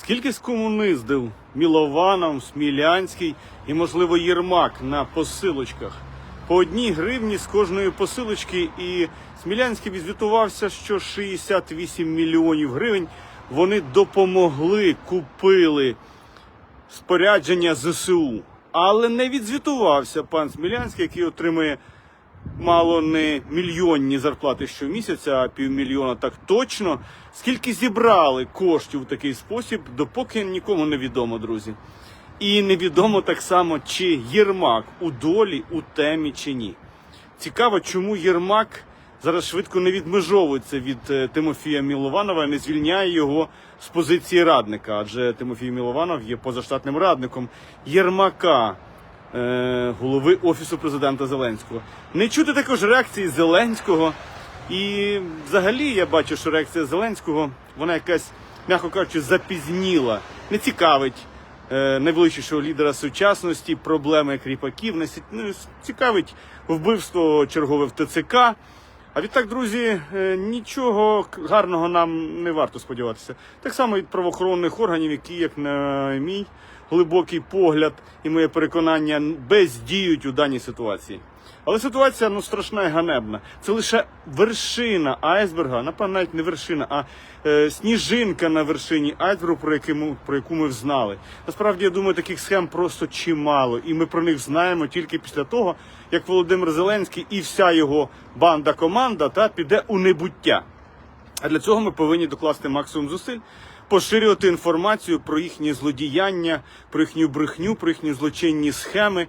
Скільки скомуниздив Мілованов, Смілянський і, можливо, Єрмак на посилочках? По одній гривні з кожної посилочки, і Смілянський відзвітувався, що 68 мільйонів гривень вони допомогли, купили спорядження ЗСУ. Але не відзвітувався пан Смілянський, який отримує мало не мільйонні зарплати щомісяця, а півмільйона так точно. Скільки зібрали коштів у такий спосіб, допоки нікому не відомо, друзі. І невідомо так само, чи Єрмак у долі, у темі чи ні. Цікаво, чому Єрмак зараз швидко не відмежовується від е, Тимофія Мілованова, і не звільняє його з позиції радника, адже Тимофій Мілованов є позаштатним радником Єрмака голови Офісу президента Зеленського. Не чути також реакції Зеленського. І взагалі я бачу, що реакція Зеленського, вона якась, м'яко кажучи, запізніла, не цікавить е, найвеличнішого лідера сучасності, проблеми кріпаків, не ці- цікавить вбивство чергове в ТЦК. А відтак, друзі, е, нічого гарного нам не варто сподіватися. Так само від правоохоронних органів, які, як на мій глибокий погляд і моє переконання, бездіють у даній ситуації. Але ситуація ну страшна і ганебна. Це лише вершина айсберга, напевно, навіть не вершина, а е, сніжинка на вершині айсбергу, про, яку ми, про яку ми взнали. Насправді, я думаю, таких схем просто чимало, і ми про них знаємо тільки після того, як Володимир Зеленський і вся його банда команда та піде у небуття. А для цього ми повинні докласти максимум зусиль, поширювати інформацію про їхнє злодіяння, про їхню брехню, про їхні злочинні схеми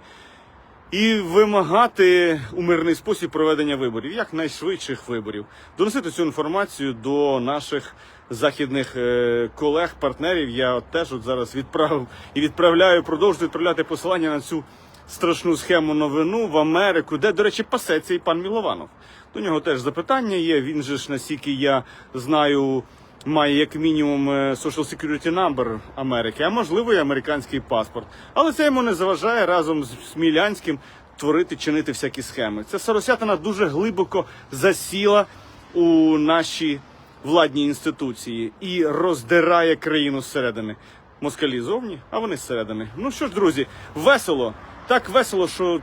і вимагати у мирний спосіб проведення виборів, як найшвидших виборів, доносити цю інформацію до наших західних е, колег, партнерів. Я от теж от зараз відправив і відправляю, продовжую відправляти посилання на цю страшну схему новину в Америку, де, до речі, пасеться і пан Мілованов. До нього теж запитання є. Він же ж, наскільки я знаю, має як мінімум е, Social Security Number Америки, а можливо і американський паспорт. Але це йому не заважає разом з Смілянським творити, чинити всякі схеми. Ця соросятина дуже глибоко засіла у наші владні інституції і роздирає країну зсередини. Москалі зовні, а вони зсередини. Ну що ж, друзі, весело. Так весело, що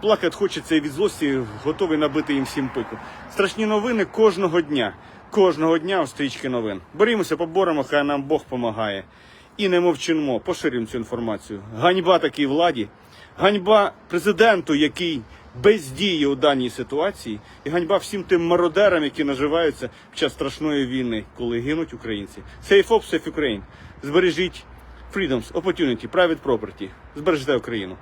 плакати хочеться і від злості, готовий набити їм всім пику. Страшні новини кожного дня. Кожного дня у стрічки новин. Борімося, поборемо, хай нам Бог помагає. І не мовчимо, поширюємо цю інформацію. Ганьба такій владі, ганьба президенту, який бездіє у даній ситуації, і ганьба всім тим мародерам, які наживаються під час страшної війни, коли гинуть українці. Safe Ops, Safe Ukraine. Збережіть freedoms, opportunity, private property. Збережете Україну.